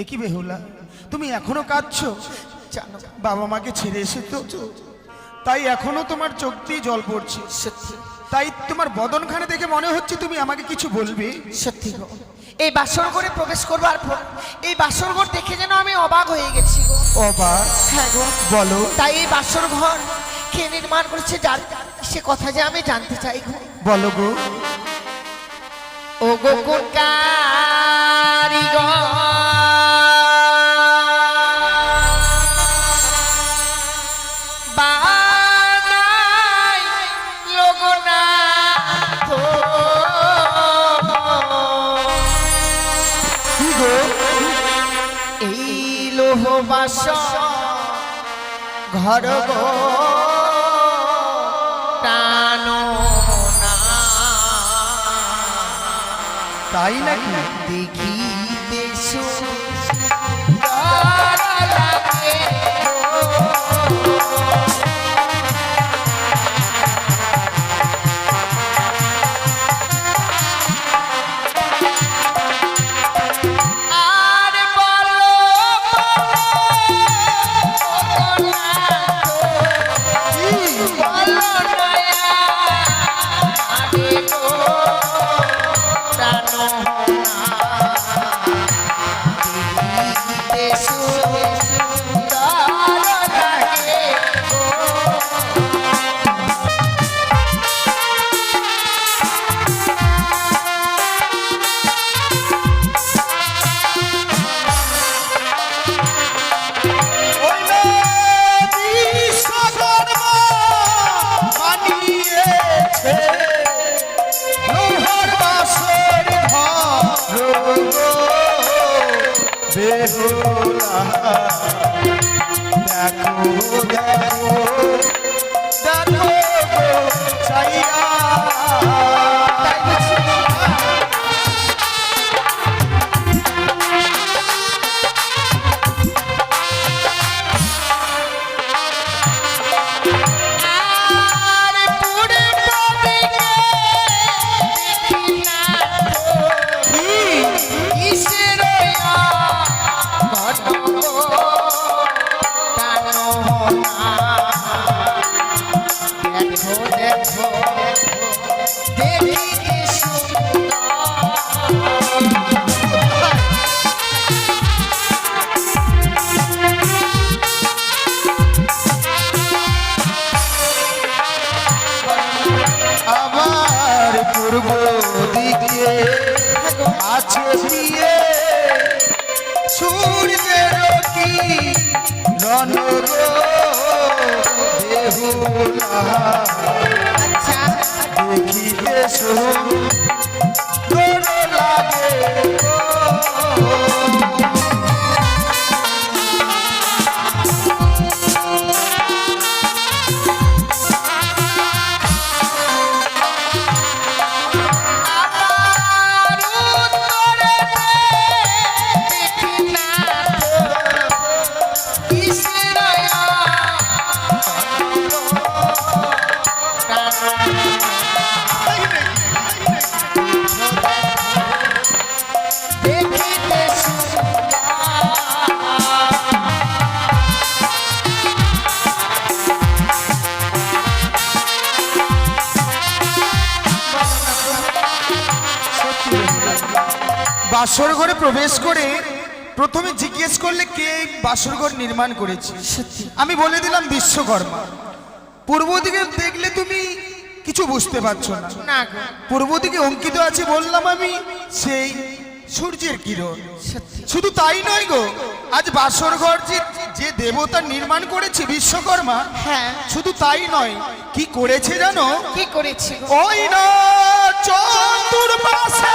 এ কি বেহুলা। তুমি এখনও কাঁদছো? বাবা মাকে ছেড়ে এসেছ তাই এখনও তোমার চোখ দিয়ে জল পড়ছে। তাই তোমার বদনখানে দেখে মনে হচ্ছে তুমি আমাকে কিছু বলবে। সত্যি গো। এই বাসর ঘরে প্রবেশ করবার পর এই বাসর ঘর দেখে যেন আমি অবাক হয়ে গেছি গো। অবা হ্যাঁ গো। বলো। তাই এই বাসর ঘর কে নির্মাণ করেছে যার সে কথা যে আমি জানতে চাই গো। বলো গো। ও গো কোন কারিগর? বাস ঘর টানো না। তাই নাকি? দেখিতে গো বেহুলা আচ্ছা। দেখিতে সুন্দর বাসর ঘরে প্রবেশ করে প্রথমে জিজ্ঞেস করলে কে বাসর ঘর নির্মাণ করেছে? আমি বলে দিলাম বিশ্বকর্মা। পূর্ব দিকে দেখলে তুমি কিছু বুঝতে পারছ না। পূর্ব দিকে অঙ্কিত আছে বললাম আমি সেই সূর্যের কিরণ। শুধু তাই নয় গো আজ বাসর ঘর যে যে দেবতা নির্মাণ করেছে বিশ্বকর্মা হ্যাঁ। শুধু তাই নয় কি করেছে জানো? কি করেছে ওই না চতুর্পাশে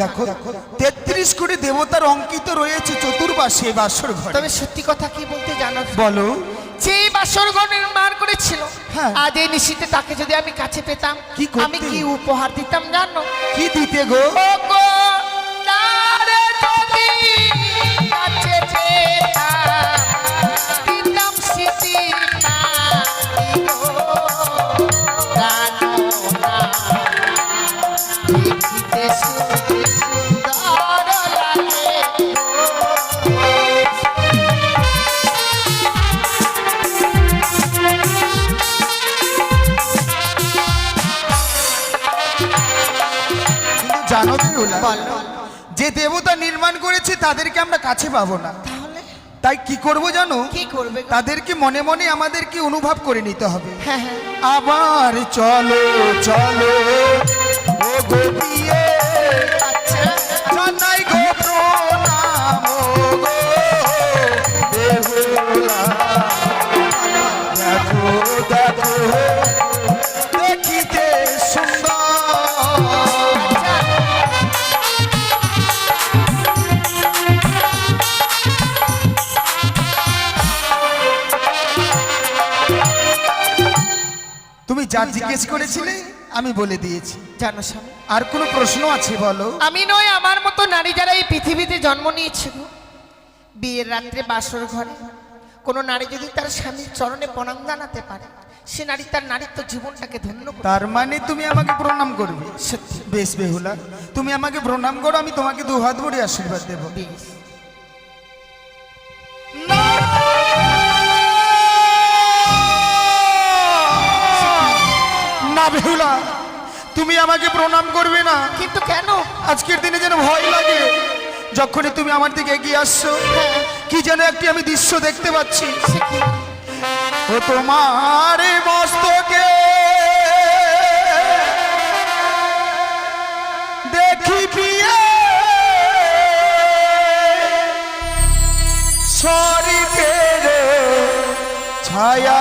দেখো তেত্রিশ কোটি দেবতার অঙ্কিত রয়েছে চতুর্পাশে বাসর ঘর। তবে সত্যি কথা কি বলতে জানো? বলো। যে বাসর ঘর নির্মাণ করেছিল হ্যাঁ। আজ এই নিশিতে তাকে যদি আমি কাছে পেতাম? আমি কি উপহার দিতাম জানো? কি দিতে গো? গো, জানো যে দেবতা নির্মাণ করেছে তাদেরকে আমরা কাছে পাবো না। তাই কি করব জানো? কি করবে তাদেরকে মনে মনে আমাদেরকে অনুভব করে নিতে হবে। হ্যাঁ হ্যাঁ। আবার চলো চলো ও গো বিয়ে আচ্ছা। জানাই গো। যা জিজ্ঞেস করেছিলে আমি বলে দিয়েছি। জানো স্বামী। আর কোনো প্রশ্ন আছে বলো? আমি নয় আমার মতো নারী যারা এই পৃথিবীতে জন্ম নিয়েছিল। বিয়ের রাত্রে বাসর ঘরে কোনো নারী যদি তার স্বামীর চরণে প্রণাম জানাতে পারে সে নারী তার নারীত্ব জীবনটাকে ধন্য তার মানে তুমি আমাকে প্রণাম করবে? বেশ বেহুলা তুমি আমাকে প্রণাম করো আমি তোমাকে দু হাত ভরে আশীর্বাদ দেবো। বেশ। না বেহুলা তুমি আমাকে প্রণাম করবে না। কিন্তু কেন? আজকের দিনে যেন ভয় লাগে যখনই তুমি আমার দিকে এগিয়ে আসছো কি যেন একটি আমি দৃশ্য দেখতে পাচ্ছি। ও তোমার মস্তকে দেখি পিয়ে। শরীরের ছায়া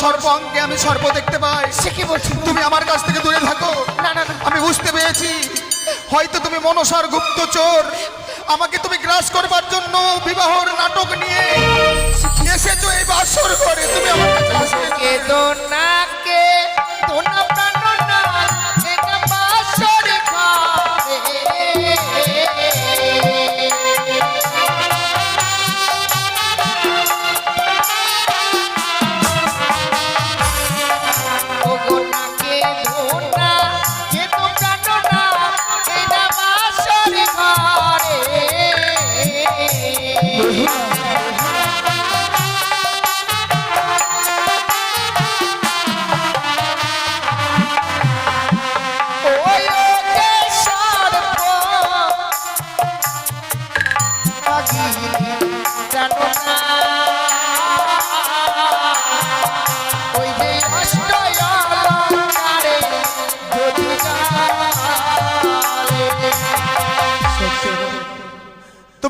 সর্ব অঙ্গে আমি সর্ব দেখতে পাই। সে কি বলছি? তুমি আমার কাছ থেকে দূরে থাকো। না না আমি বুঝতে পেরেছি। হয়তো তুমি মনসার গুপ্ত চোর। আমাকে তুমি গ্রাস করবার জন্য বিবাহর নাটক নিয়ে এসেছ এই বাসর ঘরে। তুমি আমার কাছে আসবে না। কে দোনাকে দোনা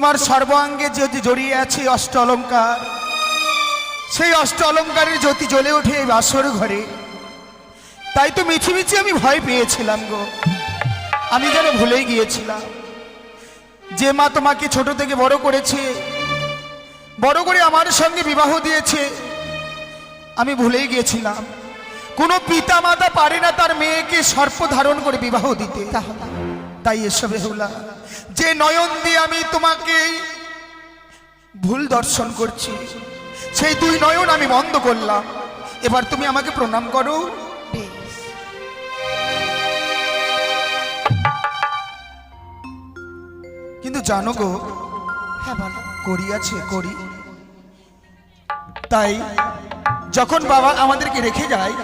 তোমার সর্বাঙ্গে যদি জড়িয়ে আছে অষ্ট অলঙ্কার, সেই অষ্ট অলঙ্কারের জ্যোতি জ্বলে ওঠে এই বাসর ঘরে। তাই তো মিছি মিছি আমি ভয় পেয়েছিলাম গো। আমি যেন ভুলেই গিয়েছিলাম যে মা তোমাকে ছোট থেকে বড় করেছে, বড় করে আমার সঙ্গে বিবাহ দিয়েছে। আমি ভুলেই গিয়েছিলাম। কোনো পিতা মাতা পারে না তার মেয়েকে সর্প ধারণ করে বিবাহ দিতে। তাই এসব বেহুলা যে নয়ন দিয়ে আমি তোমাকে ভুল দর্শন করছি সেই দুই নয়ন আমি বন্ধ করলাম। এবার তুমি আমাকে প্রণাম করো। কিন্তু জানো গো হ্যাঁ বলো। করি আছে করি। তাই যখন বাবা আমাদেরকে রেখে যায়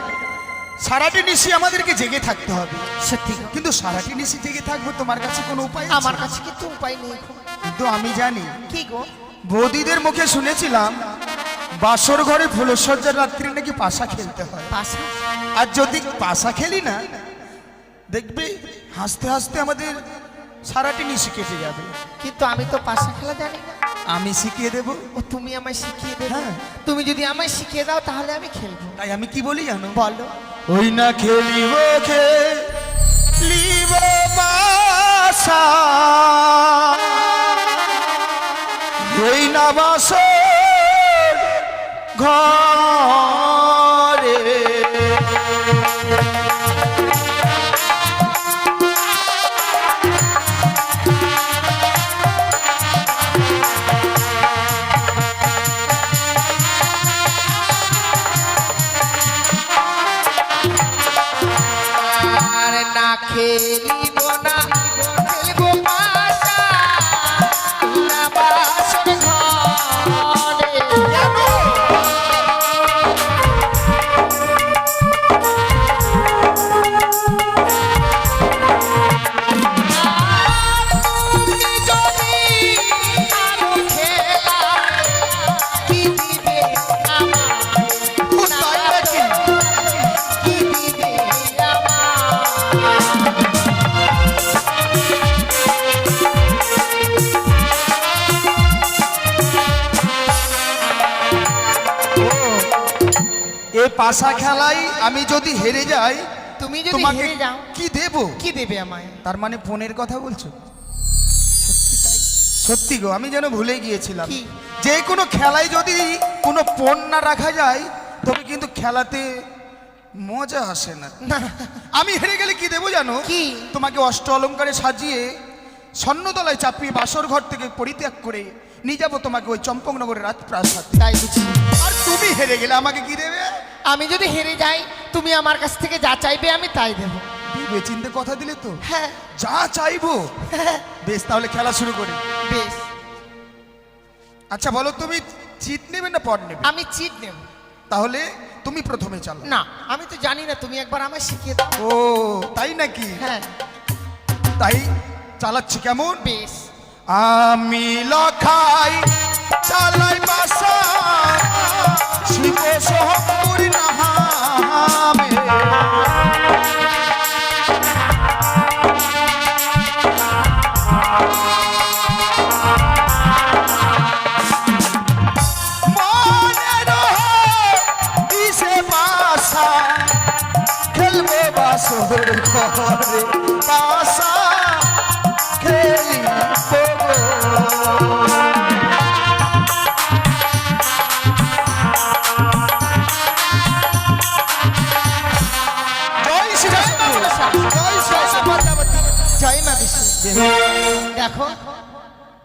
সারাটি নিশি আমাদেরকে জেগে থাকতে হবে। সত্যি। কিন্তু সারাটি নিশি জেগে থাকব তোমার কাছে কোনো উপায়? আমার কাছে কিন্তু উপায় নেই। কিন্তু আমি জানি। কি গো? বৌদিদের মুখে শুনেছিলাম বাসর ঘরে ফুলসজ্জার রাত্রি নাকি পাশা খেলতে হয়। পাশা? আর যদি পাশা খেলি না দেখবে হাসতে হাসতে আমাদের সারাটি নিশি কেটে যাবে। কিন্তু আমি তো পাশা খেলা জানি না। আমি শিখিয়ে দেব। ও তুমি আমায় শিখিয়ে দেবে। হ্যাঁ। তুমি যদি আমায় শিখিয়ে দাও তাহলে আমি খেলব। তাই আমি কি বলি জানো? বলো। ওই না খেলিব খেলিব বাসা। ওই না বাসর ঘরে। পাশা খেলাই আমি যদি হেরে যাই তুমি যদি তোমাকে হেরে যাও কি দেব? কি দেবে আমায়? তার মানে ফোনের কথা বলছো? সত্যি গো আমি যেন ভুলে গিয়েছিলাম। কি? যে কোনো খেলায় যদি কোনো পণ না রাখা যায় তবে কিন্তু খেলাতে মজা আসে না। না। আমি হেরে গেলে কি দেবো জানো? কি? তোমাকে অষ্ট অলঙ্কারে সাজিয়ে স্বর্ণতলায় চাপিয়ে বাসর ঘর থেকে পরিত্যাগ করে নিয়ে যাব তোমাকে ওই চম্পকনগরের রাজপ্রাসাদ। তাই বুঝি। আর তুমি হেরে গেলে আমাকে কি দেবে? আমি যদি হেরে যাই তুমি আমার কাছ থেকে যা চাইবে আমি তাই দেবো। ভেবে চিনতে কথা দিলে তো? হ্যাঁ। যা চাইব? বেশ তাহলে খেলা শুরু করি। বেশ। আচ্ছা বলো তুমি চিট নেবে না পট নেবে? আমি চিট নেব। তাহলে তুমি প্রথমে চালো। না আমি তো জানি না তুমি একবার আমায় শিখিয়ে দাও। ও তাই নাকি? হ্যাঁ। তাই চালাচ্ছি কেমন? বেশ। আমি লখাই চালাই বাসা।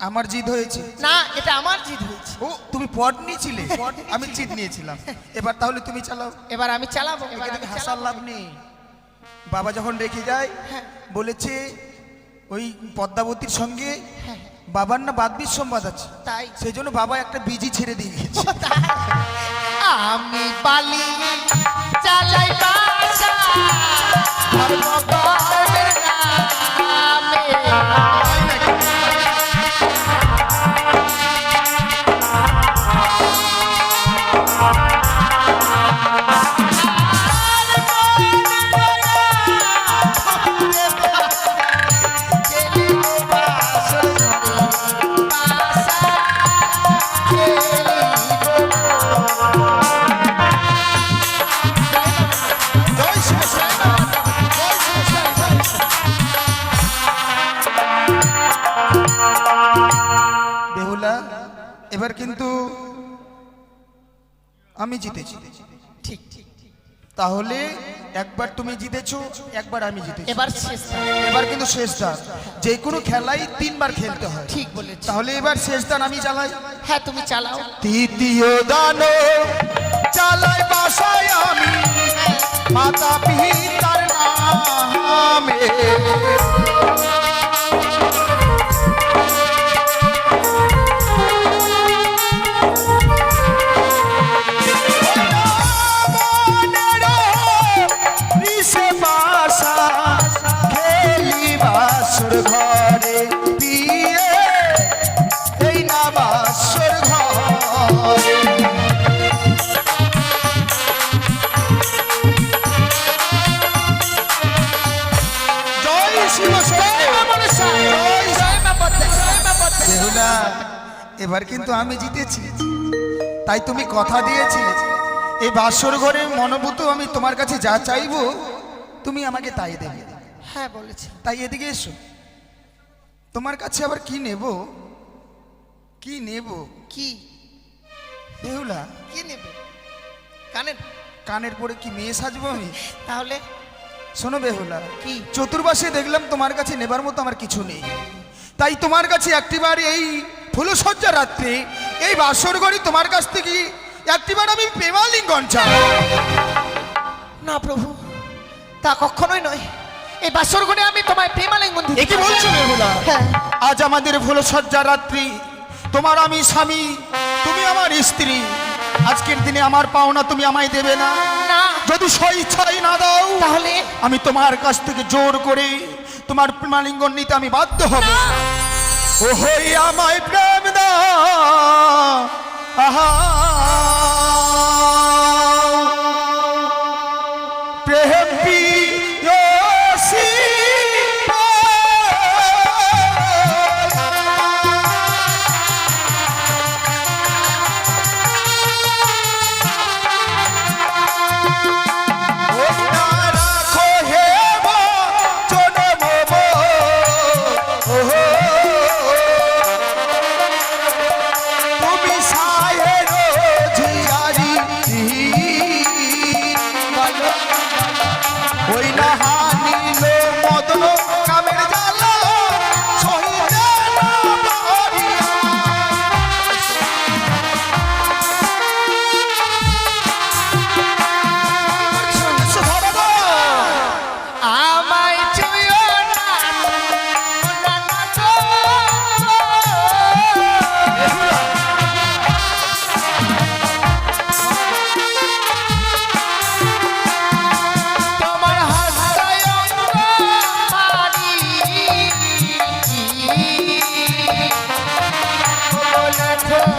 আমার জিদ হয়েছে। না এটা আমার জিদ হয়েছে। ও তুমি পট নিয়েছিলে? আমি জিদ নিয়েছিলাম। এবার তাহলে তুমি চালাও। এবার আমি চালাবো এবার আমি হাসার লাভ নেই। বাবা যখন রেখে যায় হ্যাঁ। বলেছে ওই পদ্মাবতীর সঙ্গে হ্যাঁ, বাবার না বাদবির সম্বাদ আছে? তাই। সেই জন্য বাবা একটা বিজি ছেড়ে দিয়ে গেছে। আমি পালি চালাই বাসা। জিতেছি। ঠিক। তাহলে একবার তুমি জিতেছো একবার আমি জিতেছি। এবার শেষ এবার কিন্তু শেষ দান যে কোনো খেলাই তিনবার খেলতে হয়। ঠিক বলেছ। তাহলে এবার শেষ দান আমি চালাই। হ্যাঁ তুমি চালাও। তৃতীয় দান চালাই বাসায় আমি। মাতা পিতার নামে। এবার কিন্তু আমি জিতেছি। তাই তুমি কথা দিয়েছিলে এই বাসর ঘরে মনোভূত আমি তোমার কাছে যা চাইব তুমি আমাকে তাই দেবে। হ্যাঁ বলেছি। তাই এদিকে এসো। তোমার কাছে আবার কি নেব? কি নেব? কি? বেহুলা। কি নেবে? কানের? কানের পরে কি মেয়ে সাজবো আমি? তাহলে? শোনো বেহুলা কি? চতুর্পাশে দেখলাম তোমার কাছে নেবার মতো আমার কিছু নেই। তাই তোমার কাছে একটিবার এই ফুলসজ্জা রাত্রি এই বাসর ঘরে তোমার কাছ থেকে একটিবার আমি প্রেমালিঙ্গন চাই। না প্রভু তা কখনোই নয়। এই বাসর ঘরে আমি তোমায় প্রেমালিঙ্গন এ কি বলছো বেহুলা হ্যাঁ। আজ আমাদের ফুলসজ্জা রাত্রি তোমার আমি স্বামী তুমি আমার স্ত্রী। আজকের দিনে আমার পাওনা তুমি আমায় দেবে না। না। যদি স্বইচ্ছাই না দাও তাহলে? আমি তোমার কাছ থেকে জোর করে তোমার প্রেমালিঙ্গন নিতে আমি বাধ্য হব। না। ও হই আমায় প্রেম দা। আহা। Yeah.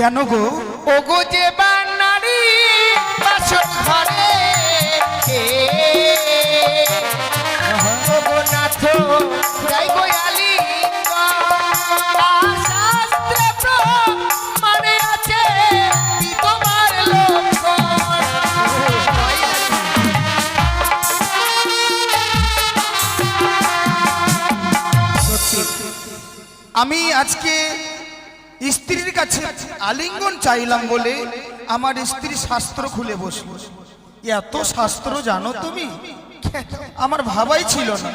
কেন গো? ওগো যে বান্নারি বাসর ঘরে ওগো নাথ যাই গো তোমার আমি আজকে কাছে আলিঙ্গন চাইলাম বলে আমার স্ত্রী শাস্ত্র খুলে বসল। এত শাস্ত্র জানো তুমি? আমার ভাবাই ছিল না।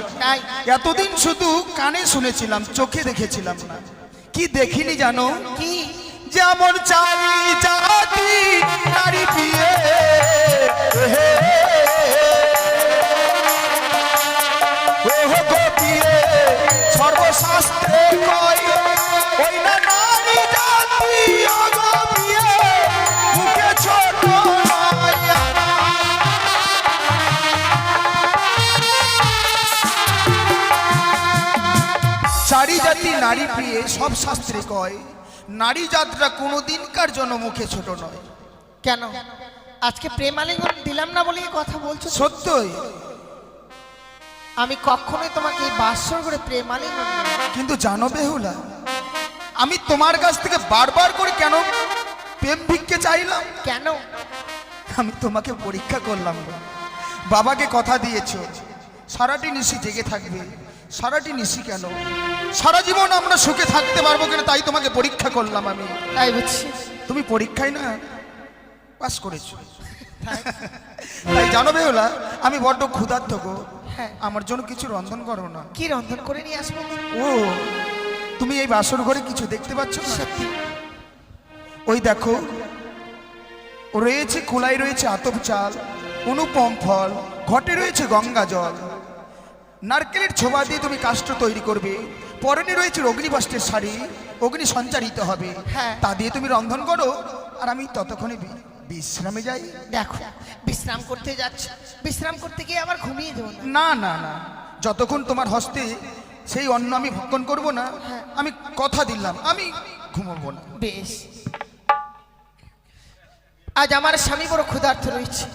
এতদিন শুধু কানে শুনেছিলাম চোখে দেখেছিলাম না। কি দেখিনি জানো? কি? যেমন চাই জাতি নারী সর্বশাস্ত্রে নারী প্রিয়ে সব শাস্ত্রে কয় নারী যাত্রা কোনো দিনকার জন্য মুখে ছোট নয়। কেন? আজকে প্রেমালিঙ্গন দিলাম না বলে কথা বলছো সত্যই। আমি কখনোই তোমাকে এই বাসর করে প্রেমালিঙ্গন কিন্তু জানো বেহুলা আমি তোমার কাছ থেকে বারবার করে কেন প্রেম ভিক্ষে চাইলাম? কেন? আমি তোমাকে পরীক্ষা করলাম। বাবাকে কথা দিয়েছ সারাটি নিশি জেগে থাকবে। সারাটি নিশি কেন? সারা জীবন আমরা সুখে থাকতে পারব কিনা তাই তোমাকে পরীক্ষা করলাম আমি। তাই বুঝছি। তুমি পরীক্ষায় না পাস করেছ। তাই জানো বেহুলা আমি বড্ড ক্ষুধার্ত গো। হ্যাঁ। আমার জন্য কিছু রন্ধন করো না। কি রন্ধন করে নিয়ে আসব? ও তুমি এই বাসর ঘরে কিছু দেখতে পাচ্ছ সত্যি। ওই দেখো রয়েছে কুলাই রয়েছে আতপ চাল অনুপম ফল ঘটে রয়েছে গঙ্গা জল। নারকেলের ছোবা দিয়ে তুমি কাষ্ঠ তৈরি করবে। পরনে রয়েছে অগ্নিবাষ্টের শাড়ি অগ্নি সঞ্চারিত হবে। হ্যাঁ। তা দিয়ে তুমি রন্ধন করো আর আমি ততক্ষণে বিশ্রামে যাই। দেখো বিশ্রাম করতে যাচ্ছে। বিশ্রাম করতে গিয়ে আবার ঘুমিয়ে দেবো না। না না না। যতক্ষণ তোমার হস্তে সেই অন্ন আমি ভক্ষণ করব না আমি কথা দিলাম আমি ঘুমাবো না। বেশ। আজ আমার স্বামী বড় ক্ষুধার্থ রয়েছে।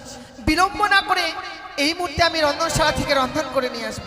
বিলম্ব না করে এই মুহূর্তে আমি রন্ধনশালা থেকে রন্ধন করে নিয়ে আসব।